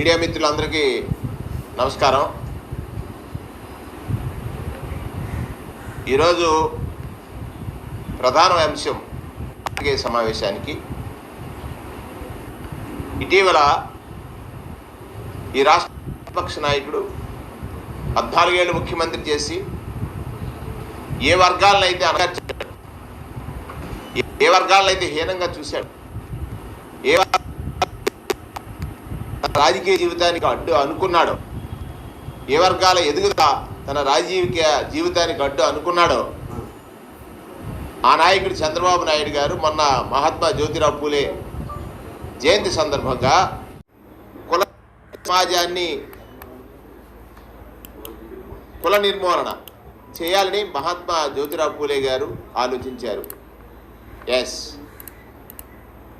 Media మిత్రులందరికీ నమస్కారం. ఈరోజు ప్రధాన అంశం సమావేశానికి. ఇటీవల ఈ రాష్ట్ర పక్ష నాయకుడు పద్నాలుగేళ్ళు ముఖ్యమంత్రి చేసి ఏ వర్గాలను అయితే ఏ వర్గాలనైతే హీనంగా చూశాడు ఏ రాజకీయ జీవితానికి అడ్డు అనుకున్నాడో. ఏ వర్గాల ఎదుగుదల తన రాజకీయ జీవితానికి అడ్డు అనుకున్నాడో? ఆ నాయకుడు చంద్రబాబు నాయుడు గారు మొన్న మహాత్మా జ్యోతిరావు పూలే జయంతి సందర్భంగా కుల సమాజాన్ని కుల నిర్మూలన చేయాలని మహాత్మా జ్యోతిరావు పూలే గారు ఆలోచించారు. ఎస్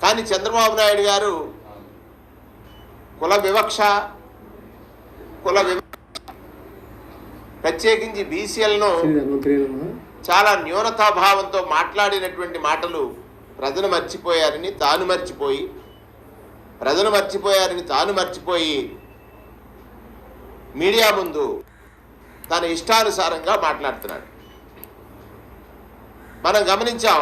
కానీ చంద్రబాబు నాయుడు గారు కుల వివక్ష కుల వివ ప్రత్యేకించి బీసీలను చాలా న్యూనతాభావంతో మాట్లాడినటువంటి మాటలు ప్రజలు మర్చిపోయారని తాను మర్చిపోయి ప్రజలు మర్చిపోయారని తాను మర్చిపోయి మీడియా ముందు తన ఇష్టానుసారంగా మాట్లాడుతున్నాడు. మనం గమనించాం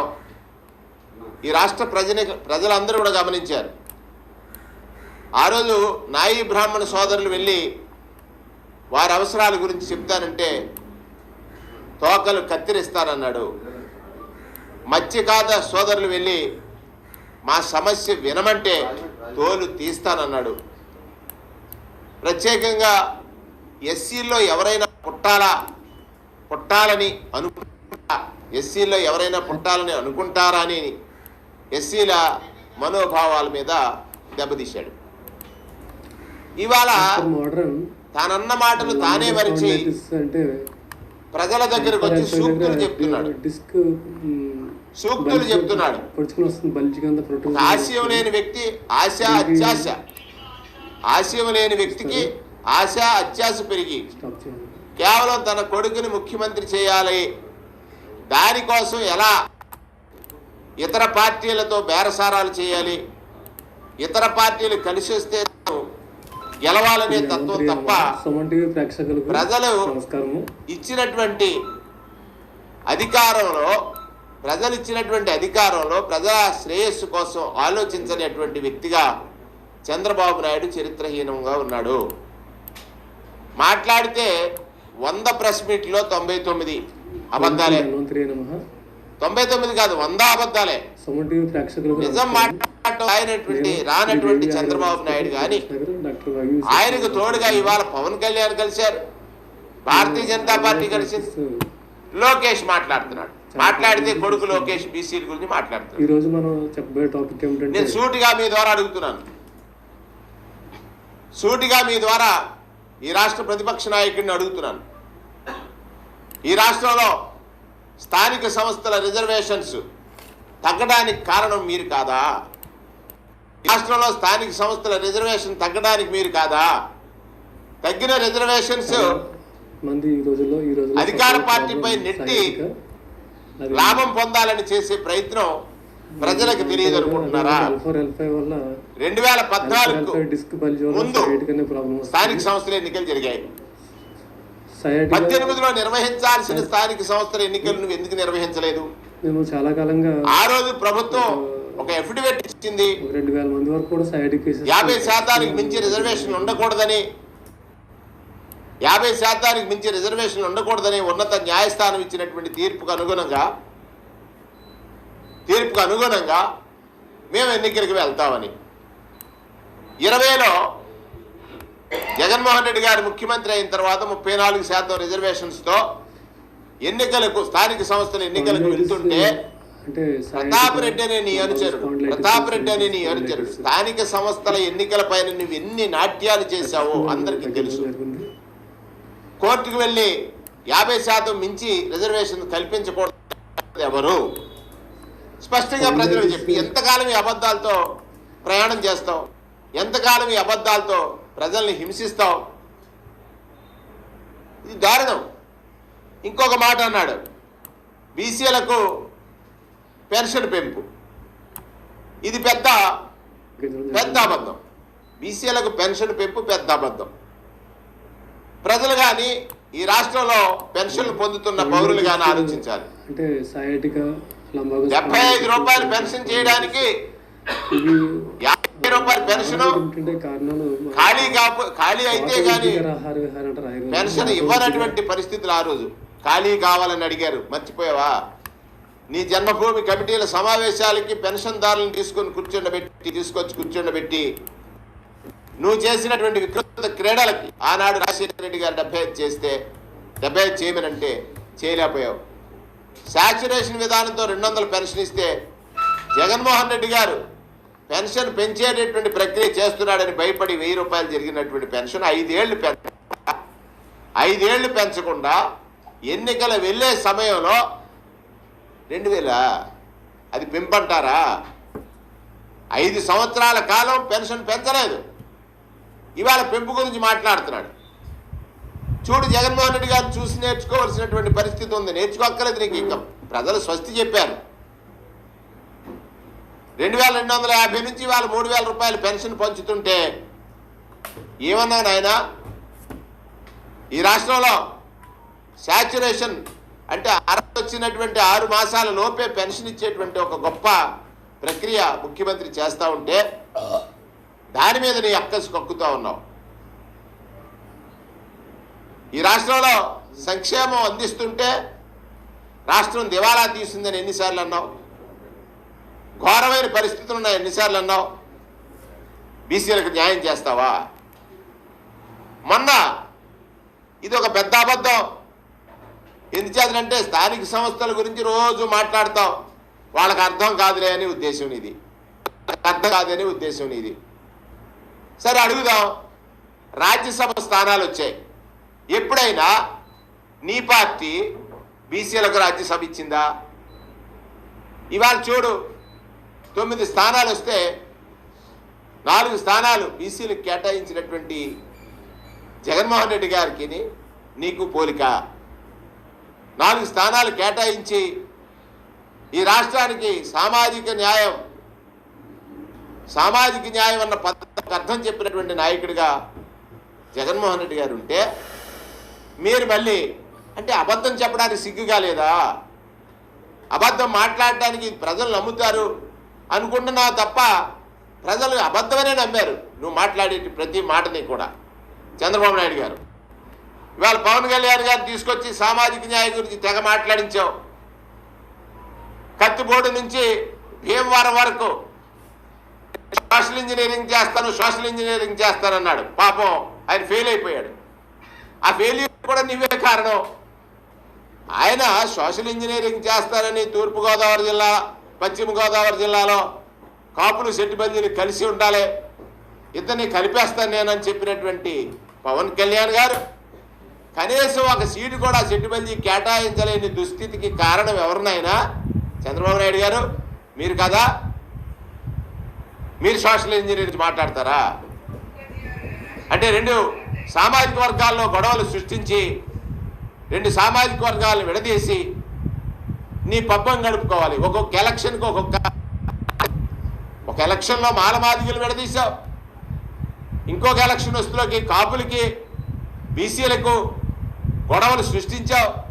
ఈ రాష్ట్ర ప్రజని ప్రజలందరూ కూడా గమనించారు. ఆ రోజు నాయి బ్రాహ్మణ సోదరులు వెళ్ళి వారి అవసరాల గురించి చెప్తానంటే తోకలు కత్తిరిస్తానన్నాడు మత్స్యకాద సోదరులు వెళ్ళి మా సమస్య వినమంటే తోలు తీస్తానన్నాడు. ప్రత్యేకంగా ఎస్సీల్లో ఎవరైనా పుట్టాలా పుట్టాలని అనుకుంటా ఎస్సీల్లో ఎవరైనా పుట్టాలని అనుకుంటారా? అని ఎస్సీల మనోభావాల మీద దెబ్బతీశాడు. ఇవాళ తానన్న మాటలు తానే మరిచి ప్రజల దగ్గరకు వచ్చి సూక్తులు చెప్తున్నాడు. డిస్క్ సూక్తులు చెప్తున్నాడు. ఆశయం లేని వ్యక్తి ఆశ అత్యాశ. ఆశయం లేని వ్యక్తికి ఆశ అత్యాశ పెరిగి కేవలం తన కొడుకుని ముఖ్యమంత్రి చేయాలి. దానికోసం ఎలా ఇతర పార్టీలతో బేరసారాలు చేయాలి? ఇతర పార్టీలు కలిసి వస్తే గెలవాలనే తత్వం తప్ప ప్రజలు ఇచ్చినటువంటి అధికారంలో ప్రజలు ఇచ్చినటువంటి అధికారంలో ప్రజల శ్రేయస్సు కోసం ఆలోచించనేటువంటి వ్యక్తిగా చంద్రబాబు నాయుడు చరిత్రహీనంగా ఉన్నాడు. మాట్లాడితే వంద ప్రెస్ మీట్లో తొంభై తొమ్మిది అబద్ధాలే. తొంభై తొమ్మిది కాదు వంద అబద్ధాలే. నిజం మాట్లాడటం ఆయనటువంటి రానటువంటి చంద్రబాబు నాయుడు రవి ఆయనకు తోడుగా ఇవాళ పవన్ కళ్యాణ్ కలిశారు. భారతీయ జనతా పార్టీ కలిసింది లోకేష్ మాట్లాడుతున్నాడు. మాట్లాడితే కొడుకు లోకేష్ బీసీల గురించి మాట్లాడుతున్నాడు. ఈ రోజు మనం చెప్పబోయే టాపిక్ ఏమిటంటే నేను సూటిగా మీ ద్వారా అడుగుతున్నాను. సూటిగా మీ ద్వారా ఈ రాష్ట్ర ప్రతిపక్ష నాయకుడిని అడుగుతున్నాను. ఈ రాష్ట్రంలో స్థానిక సంస్థల రిజర్వేషన్స్ తగ్గడానికి కారణం మీరు కాదా? రాష్ట్రంలో స్థానిక సంస్థల రిజర్వేషన్ తగ్గడానికి మీరు కాదా? తగ్గిన రిజర్వేషన్స్ మంది ఈ రోజుల్లో ఈ రోజుల్లో అధికార పార్టీపై నెట్టి లాభం పొందాలని చేసే ప్రయత్నం ప్రజలకు తెలియదు అనుకుంటున్నారా? L4, L5 వల్ల రెండు వేల పద్నాలుగు L5 డిస్క్ బల్జ్ వల్ల ముందు స్థానిక సంస్థల ఎన్నికలు జరిగాయి. పద్దెనిమిదిలో నిర్వహించాల్సిన స్థానిక సంస్థల ఎన్నికలు నువ్వు ఎందుకు నిర్వహించలేదు? మేము చాలా కాలంగా ఆ రోజు ప్రభుత్వం ఒక ఎఫిడవిట్ ఇచ్చింది. రెండు వేల మంది వరకు కూడా యాభై శాతానికి మించి రిజర్వేషన్ ఉండకూడదని యాభై శాతానికి మించి రిజర్వేషన్ ఉండకూడదని ఉన్నత న్యాయస్థానం ఇచ్చినటువంటి తీర్పుకు అనుగుణంగా తీర్పుకు అనుగుణంగా మేము ఎన్నికలకు వెళ్తామని. ఇరవైలో జగన్మోహన్ రెడ్డి గారు ముఖ్యమంత్రి అయిన తర్వాత ముప్పై నాలుగు శాతం రిజర్వేషన్స్తో ఎన్నికలకు స్థానిక సంస్థల ఎన్నికలకు వెళ్తుంటే ప్రతాప్ రెడ్డి అనే నీ అనుచరుడు ప్రతాప్ రెడ్డి అనే నీ అనుచరుడు. స్థానిక సంస్థల ఎన్నికల పైన నువ్వు ఎన్ని నాట్యాలు చేశావో అందరికీ తెలుసు. కోర్టుకు వెళ్ళి యాభై శాతం మించి రిజర్వేషన్ కల్పించకూడదు ఎవరు? స్పష్టంగా ప్రజలకు చెప్పి. ఎంతకాలం ఈ అబద్ధాలతో ప్రయాణం చేస్తావు? ఎంతకాలం ఈ అబద్ధాలతో ప్రజల్ని హింసిస్తావు ఇది దారుణం. ఇంకొక మాట అన్నాడు. బీసీలకు పెన్షన్ పెంపు. ఇది పెద్ద పెద్ద అబద్ధం. బీసీలకు పెన్షన్ పెంపు పెద్ద అబద్ధం. ప్రజలు కానీ ఈ రాష్ట్రంలో పెన్షన్లు పొందుతున్న పౌరులు కానీ ఆలోచించాలి. డెబ్బై ఐదు రూపాయలు పెన్షన్ చేయడానికి రూపాయల పెన్షన్? ఖాళీ కాపు ఖాళీ అయితే కానీ. పెన్షన్ ఇవ్వనటువంటి పరిస్థితులు ఆ రోజు. ఖాళీ కావాలని అడిగారు. మర్చిపోయావా? నీ జన్మభూమి కమిటీల సమావేశాలకి పెన్షన్దారులను తీసుకొని కూర్చుండబెట్టి తీసుకొచ్చి కూర్చుండబెట్టి నువ్వు చేసినటువంటి వికృత క్రీడలకి ఆనాడు రాజశేఖర రెడ్డి గారు డెబ్బై ఐదు చేస్తే డెబ్బై ఐదు చేయమనంటే చేయలేకపోయావు. శాచురేషన్ విధానంతో రెండు వందల పెన్షన్ ఇస్తే జగన్మోహన్ రెడ్డి గారు పెన్షన్ పెంచేటటువంటి ప్రక్రియ చేస్తున్నాడని భయపడి వెయ్యి రూపాయలు జరిగినటువంటి పెన్షన్ ఐదేళ్ళు పెంచ ఐదేళ్ళు పెంచకుండా ఎన్నికలు వెళ్ళే సమయంలో రెండు వేల? అది పెంపంటారా? ఐదు సంవత్సరాల కాలం పెన్షన్ పెంచలేదు. ఇవాళ పెంపు గురించి మాట్లాడుతున్నాడు. చూడు జగన్మోహన్ రెడ్డి గారు చూసి నేర్చుకోవాల్సినటువంటి పరిస్థితి ఉంది. నేర్చుకోక్కర్లేదు నీకు ఇంకా. ప్రజలు స్వస్తి చెప్పారు. రెండు వేల రెండు వందల యాభై నుంచి వాళ్ళు మూడు వేల రూపాయలు పెన్షన్ పంచుతుంటే ఏమన్నా నాయనా ఈ రాష్ట్రంలో శాచ్యురేషన్ అంటే అర్హత వచ్చినటువంటి ఆరు మాసాల లోపే పెన్షన్ ఇచ్చేటువంటి ఒక గొప్ప ప్రక్రియ ముఖ్యమంత్రి చేస్తూ ఉంటే దాని మీద నీ అక్కసి కక్కుతూ ఉన్నావు. ఈ రాష్ట్రంలో సంక్షేమం అందిస్తుంటే రాష్ట్రం దివాలా తీసిందని ఎన్నిసార్లు అన్నావు? ఘోరమైన పరిస్థితులు ఉన్నాయి. ఎన్నిసార్లు అన్నావు? బీసీలకు న్యాయం చేస్తావా? మొన్న ఇది ఒక పెద్ద అబద్ధం. ఎందుచేతనంటే స్థానిక సంస్థల గురించి రోజు మాట్లాడతాం. వాళ్ళకి అర్థం కాదులే అని ఉద్దేశం ఇది. అర్థం కాదని ఉద్దేశం ఇది. సరే అడుగుదాం. రాజ్యసభ స్థానాలు వచ్చాయి. ఎప్పుడైనా నీ పార్టీ బీసీలకు రాజ్యసభ ఇచ్చిందా? ఇవాళ చూడు తొమ్మిది స్థానాలు వస్తే నాలుగు స్థానాలు బీసీలకు కేటాయించినటువంటి జగన్మోహన్ రెడ్డి గారికి నీకు పోలిక. నాలుగు స్థానాలు కేటాయించి ఈ రాష్ట్రానికి సామాజిక న్యాయం సామాజిక న్యాయం అన్న పద్ధతికి అర్థం చెప్పినటువంటి నాయకుడిగా జగన్మోహన్ రెడ్డి గారు ఉంటే మీరు మళ్ళీ అంటే అబద్ధం చెప్పడానికి సిగ్గుగా లేదా? అబద్ధం మాట్లాడటానికి ప్రజలు నమ్ముతారు. అనుకుంటున్నావు తప్ప ప్రజలు అబద్ధమనే నమ్మారు. నువ్వు మాట్లాడే ప్రతి మాటని కూడా. చంద్రబాబు నాయుడు గారు. ఇవాళ పవన్ కళ్యాణ్ గారు తీసుకొచ్చి సామాజిక న్యాయం గురించి తెగ మాట్లాడించావు. కత్తిబోడు నుంచి భీమవరం వరకు సోషల్ ఇంజనీరింగ్ చేస్తాను సోషల్ ఇంజనీరింగ్ చేస్తానన్నాడు. పాపం ఆయన ఫెయిల్ అయిపోయాడు. ఆ ఫెయిల్యూర్ కూడా నువ్వే కారణం. ఆయన సోషల్ ఇంజనీరింగ్ చేస్తారని తూర్పుగోదావరి జిల్లా పశ్చిమ గోదావరి జిల్లాలో కాపులు సెట్టుబందీలు కలిసి ఉండాలి. ఇతన్ని కలిపేస్తాను నేనని చెప్పినటువంటి పవన్ కళ్యాణ్ గారు. కనీసం ఒక సీటు కూడా సెట్టుబందీ కేటాయించలేని దుస్థితికి కారణం ఎవరినైనా? చంద్రబాబు నాయుడు గారు మీరు కదా? మీరు సోషల్ ఇంజనీర్ మాట్లాడతారా? అంటే రెండు సామాజిక వర్గాల్లో గొడవలు సృష్టించి రెండు సామాజిక వర్గాలను విడదీసి నీ పబ్బం గడుపుకోవాలి. ఒక్కొక్క ఎలక్షన్కి ఒక్కొక్క ఒక ఎలక్షన్లో మాలమాదిగలు విడదీశావు. ఇంకొక ఎలక్షన్ వస్తులోకి కాపులకి బీసీలకు గొడవలు సృష్టించావు.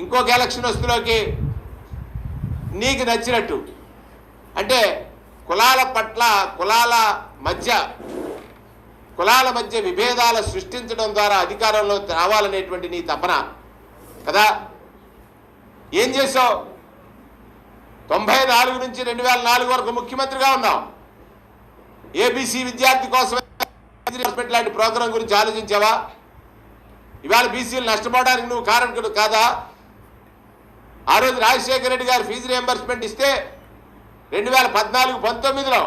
ఇంకొక ఎలక్షన్ వస్తులోకి నీకు నచ్చినట్టు. అంటే కులాల పట్ల కులాల మధ్య కులాల మధ్య విభేదాలు సృష్టించడం ద్వారా అధికారంలో రావాలనేటువంటి నీ తపన. కదా? ఏం చేసావు తొంభై నాలుగు నుంచి రెండు వేల నాలుగు వరకు ముఖ్యమంత్రిగా ఉన్నాం ఏబీసీ విద్యార్థి కోసం హాస్పిటల్ లాంటి ప్రోగ్రాం గురించి ఆలోచించావా? ఇవాళ బీసీలు నష్టపోవడానికి నువ్వు కారణకుడు కాదా? ఆ రోజు రాజశేఖర రెడ్డి గారు ఫీజు రియంబర్స్మెంట్ ఇస్తే రెండు వేల పద్నాలుగు పంతొమ్మిదిలో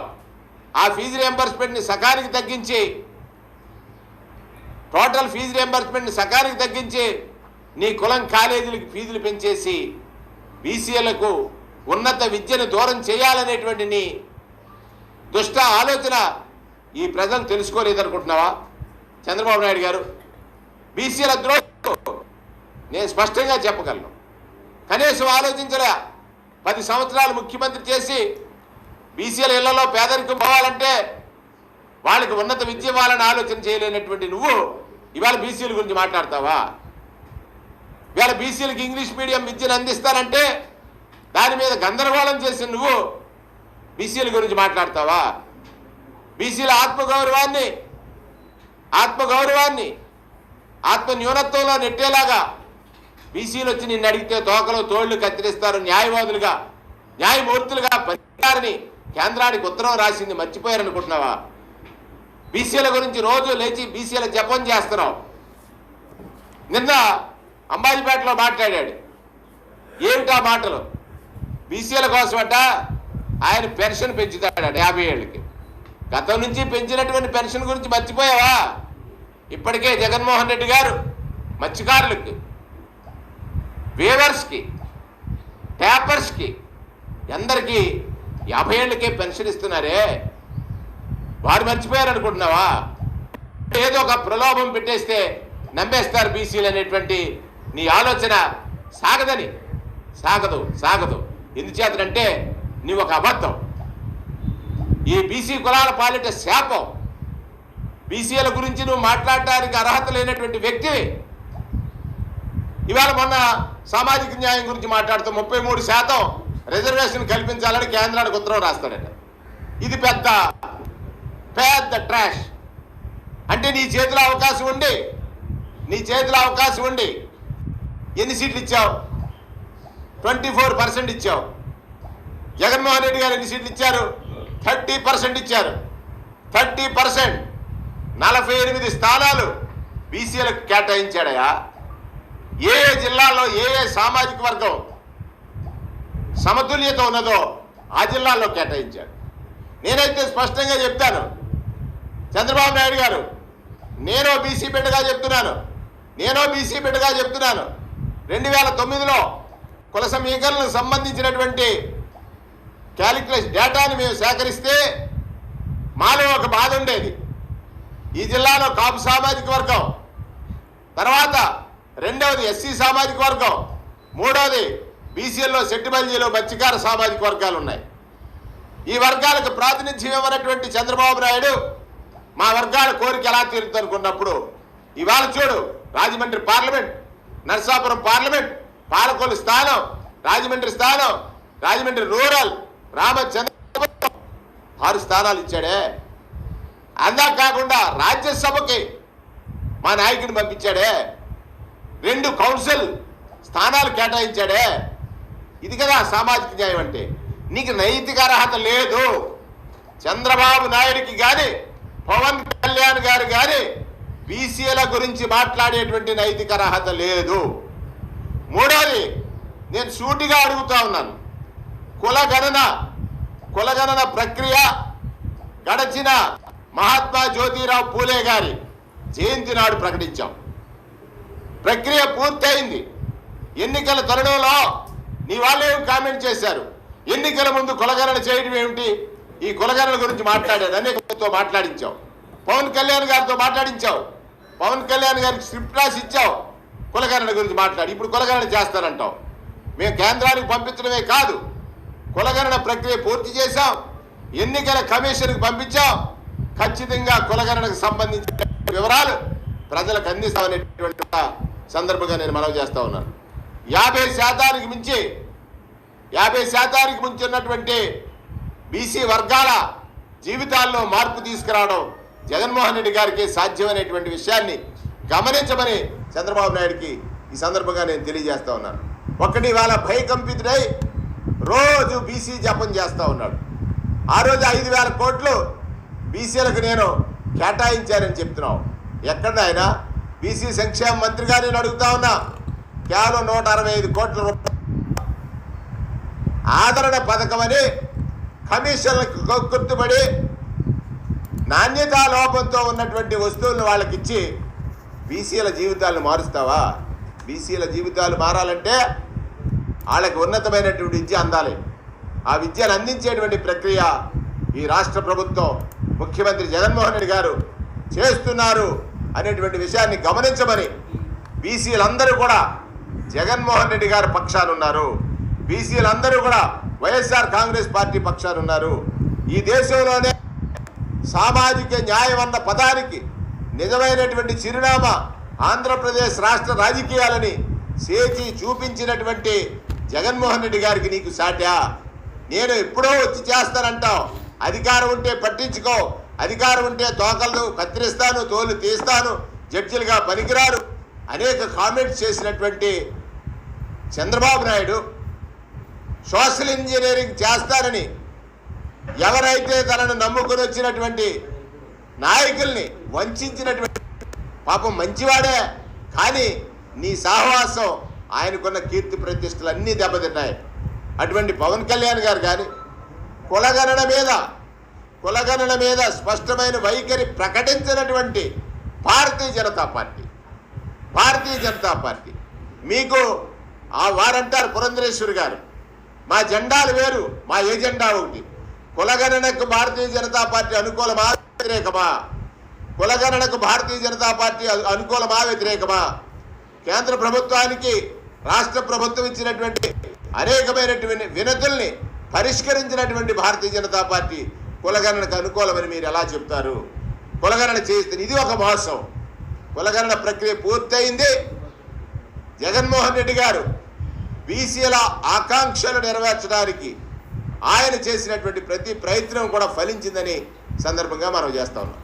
ఆ ఫీజు రియంబర్స్మెంట్ని సకానికి తగ్గించి టోటల్ ఫీజు రియంబర్స్మెంట్ని సకానికి తగ్గించి నీ కులం కాలేజీలకు ఫీజులు పెంచేసి బీసీలకు ఉన్నత విద్యను దూరం చేయాలనేటువంటి నీ దుష్ట ఆలోచన ఈ ప్రజలు తెలుసుకోలేదనుకుంటున్నావా? చంద్రబాబు నాయుడు గారు బీసీల ద్రోహం నేను స్పష్టంగా చెప్పగలను. కనీసం ఆలోచించలే పది సంవత్సరాలు ముఖ్యమంత్రి చేసి బీసీల ఇళ్ళలో పేదరికం పోవాలంటే వాళ్ళకి ఉన్నత విద్య ఇవ్వాలని ఆలోచన చేయలేనటువంటి నువ్వు ఇవాళ బీసీల గురించి మాట్లాడతావా? వీళ్ళ బీసీలకు ఇంగ్లీష్ మీడియం విద్యను అందిస్తారంటే దాని మీద గందరగోళం చేసి నువ్వు బీసీల గురించి మాట్లాడతావా? బీసీల ఆత్మగౌరవాన్ని ఆత్మగౌరవాన్ని ఆత్మ న్యూనత్వంలో నెట్టేలాగా బీసీలు వచ్చి నిన్ను అడిగితే తోకలో తోళ్ళు కత్తిరిస్తారు న్యాయవాదులుగా న్యాయమూర్తులుగా పరిహారని కేంద్రానికి ఉత్తరం రాసింది మర్చిపోయారనుకుంటున్నావా? బీసీల గురించి రోజు లేచి బీసీల జపం చేస్తున్నావు. నిన్న అంబాజీపేటలో మాట్లాడాడు. ఏమిటా మాటలు? బీసీల కోసమట ఆయన పెన్షన్ పెంచుతాడట యాభై ఏళ్ళకి. గతం నుంచి పెంచినటువంటి పెన్షన్ గురించి మర్చిపోయావా? ఇప్పటికే జగన్మోహన్ రెడ్డి గారు మత్స్యకారులకి వేవర్స్కి ట్యాపర్స్కి అందరికీ యాభై ఏళ్ళకే పెన్షన్ ఇస్తున్నారే? వారు మర్చిపోయారు అనుకుంటున్నావా? ఏదో ఒక ప్రలోభం పెట్టేస్తే నమ్మేస్తారు బీసీలు అనేటువంటి నీ ఆలోచన సాగదని. సాగదు సాగదు. ఎందుచేతనంటే నీవు ఒక అబద్ధం. ఈ బీసీ కులాల పాలిట శాపం. బీసీల గురించి నువ్వు మాట్లాడటానికి అర్హత లేనటువంటి వ్యక్తివి ఇవాళ మొన్న సామాజిక న్యాయం గురించి మాట్లాడుతూ ముప్పై మూడు శాతం రిజర్వేషన్ కల్పించాలని కేంద్రానికి ఉత్తరం రాస్తాడట ఇది పెద్ద పెద్ద ట్రాష్. అంటే నీ చేతిలో అవకాశం ఉండి నీ చేతిలో అవకాశం ఉండి ఎన్ని సీట్లు ఇచ్చావు? ట్వంటీ ఫోర్ పర్సెంట్ ఇచ్చావు. జగన్మోహన్ రెడ్డి గారు ఎన్ని సీట్లు ఇచ్చారు? థర్టీ పర్సెంట్ ఇచ్చారు. Thirty percent. నలభై ఎనిమిది స్థానాలు బీసీలకు కేటాయించాడయా? ఏ ఏ జిల్లాలో ఏ ఏ సామాజిక వర్గం సమతుల్యత ఉన్నదో ఆ జిల్లాల్లో కేటాయించాడు. నేనైతే స్పష్టంగా చెప్తాను. చంద్రబాబు నాయుడు గారు నేనో బీసీ బిడ్డగా చెప్తున్నాను. నేనో బీసీ బిడ్డగా చెప్తున్నాను. రెండు వేల తొమ్మిదిలో కుల సమీకరణకు సంబంధించినటువంటి క్యాలిక్యులేషన్ డేటాని మేము సేకరిస్తే మాలో ఒక బాధ ఉండేది. ఈ జిల్లాలో కాపు సామాజిక వర్గం తర్వాత రెండవది ఎస్సీ సామాజిక వర్గం మూడవది బీసీఎల్లో సెట్టిబల్జీలో మత్స్యకార సామాజిక వర్గాలు ఉన్నాయి. ఈ వర్గాలకు ప్రాతినిధ్యం ఇవ్వనటువంటి చంద్రబాబు నాయుడు మా వర్గాల కోరిక ఎలా తీరుతుంది ఇవాళ చూడు రాజమండ్రి పార్లమెంట్ నర్సాపురం పార్లమెంట్ పాలకొల్లు స్థానం రాజమండ్రి స్థానం రాజమండ్రి రూరల్ రామచంద్ర ఆరు స్థానాలు ఇచ్చాడే. అందా కాకుండా రాజ్యసభకి మా నాయకుడిని పంపించాడే. రెండు కౌన్సిల్ స్థానాలు కేటాయించాడే. ఇది కదా సామాజిక న్యాయం అంటే. నీకు నైతిక అర్హత లేదు. చంద్రబాబు నాయుడికి కానీ పవన్ కళ్యాణ్ గారు కానీ బీసీల గురించి మాట్లాడేటువంటి నైతిక అర్హత లేదు. మూడోది నేను సూటిగా అడుగుతా ఉన్నాను. కులగణన కులగణన ప్రక్రియ గడచిన మహాత్మా జ్యోతిరావు పూలే గారి జయంతి నాడు ప్రకటించాం. ప్రక్రియ పూర్తయింది. ఎన్నికల తరుణంలో నీ వాళ్ళేం కామెంట్ చేశారు? ఎన్నికల ముందు కులగణన చేయడం ఏమిటి? ఈ కులగణన గురించి మాట్లాడారు అనేకతో మాట్లాడించావు పవన్ కళ్యాణ్ గారితో మాట్లాడించావు పవన్ కళ్యాణ్ గారికి స్క్రిప్ట్ రాసి ఇచ్చావు. కులగణన గురించి మాట్లాడి. ఇప్పుడు కులగణన చేస్తానంటావు. మేము కేంద్రానికి పంపించడమే కాదు కులగణన ప్రక్రియ పూర్తి చేశాం. ఎన్నికల కమిషన్కి పంపించాం. ఖచ్చితంగా కులగణనకు సంబంధించిన వివరాలు ప్రజలకు అందిస్తామనేటువంటి సందర్భంగా నేను మనవి చేస్తా ఉన్నాను. యాభై శాతానికి మించి యాభై శాతానికి మించి ఉన్నటువంటి బీసీ వర్గాల జీవితాల్లో మార్పు తీసుకురావడం జగన్మోహన్ రెడ్డి గారికి సాధ్యమనేటువంటి విషయాన్ని గమనించమని చంద్రబాబు నాయుడికి ఈ సందర్భంగా నేను తెలియజేస్తా ఉన్నాను. ఒకటి ఇవాళ భయకంపితుడై రోజు బీసీ జపం చేస్తూ ఉన్నాడు. ఆ రోజు ఐదు వేల కోట్లు బీసీలకు నేను కేటాయించానని చెప్తున్నావు. ఎక్కడ ఆయన బీసీ సంక్షేమ మంత్రిగా నేను అడుగుతా ఉన్నా. కేవలం నూట అరవై ఐదు కోట్ల రూపాయలు ఆదరణ పథకం అని కమిషన్లకు గుర్తుపడి నాణ్యతా లోపంతో ఉన్నటువంటి వస్తువులను వాళ్ళకి ఇచ్చి బీసీల జీవితాలను మారుస్తావా? బీసీల జీవితాలు మారాలంటే వాళ్ళకి ఉన్నతమైనటువంటి విద్య అందాలి. ఆ విద్యను అందించేటువంటి ప్రక్రియ ఈ రాష్ట్ర ప్రభుత్వం ముఖ్యమంత్రి జగన్మోహన్ రెడ్డి గారు చేస్తున్నారు అనేటువంటి విషయాన్ని గమనించమని బీసీలందరూ కూడా జగన్మోహన్ రెడ్డి గారి పక్షాన ఉన్నారు. బీసీలందరూ కూడా వైఎస్ఆర్ కాంగ్రెస్ పార్టీ పక్షాన ఉన్నారు. ఈ దేశంలోనే సామాజిక న్యాయం అన్న పదానికి నిజమైనటువంటి చిరునామా ఆంధ్రప్రదేశ్ రాష్ట్ర రాజకీయాలని సేచి చూపించినటువంటి జగన్మోహన్ రెడ్డి గారికి నీకు సాట్యా నేను ఎప్పుడో వచ్చి చేస్తానంటావు. అధికారం ఉంటే పట్టించుకో. అధికారం ఉంటే తోకలు కత్తిరిస్తాను తోలు తీస్తాను జడ్జిలుగా పనికిరారు అనేక కామెంట్స్ చేసినటువంటి చంద్రబాబు నాయుడు సోషల్ ఇంజనీరింగ్ చేస్తానని ఎవరైతే తనను నమ్ముకుని వచ్చినటువంటి నాయకుల్ని వంచినటువంటి పాపం మంచివాడే కానీ నీ సహవాసం ఆయనకున్న కీర్తి ప్రతిష్టలు అన్నీ దెబ్బతిన్నాయి. అటువంటి పవన్ కళ్యాణ్ గారు కానీ కులగణన మీద కులగణన మీద స్పష్టమైన వైఖరి ప్రకటించినటువంటి భారతీయ జనతా పార్టీ భారతీయ జనతా పార్టీ. మీకు ఆ వారంటారు పురంధరేశ్వరి గారు మా జెండాలు వేరు మా ఎజెండా ఒకటి. కులగణనకు భారతీయ జనతా పార్టీ అనుకూలమా వ్యతిరేకమా? కులగణనకు భారతీయ జనతా పార్టీ అనుకూలమా వ్యతిరేకమా? కేంద్ర ప్రభుత్వానికి రాష్ట్ర ప్రభుత్వం ఇచ్చినటువంటి అనేకమైనటువంటి వినతుల్ని పరిష్కరించినటువంటి భారతీయ జనతా పార్టీ కులగణనకు అనుకూలమని మీరు ఎలా చెప్తారు? కులగణన చేస్తే ఇది ఒక మోసం. కులగణన ప్రక్రియ పూర్తయింది. జగన్మోహన్ రెడ్డి గారు బీసీల ఆకాంక్షలు నెరవేర్చడానికి ఆయన చేసినటువంటి ప్రతి ప్రయత్నం కూడా ఫలించిందని సందర్భంగా మనం చేస్తా ఉన్నాం.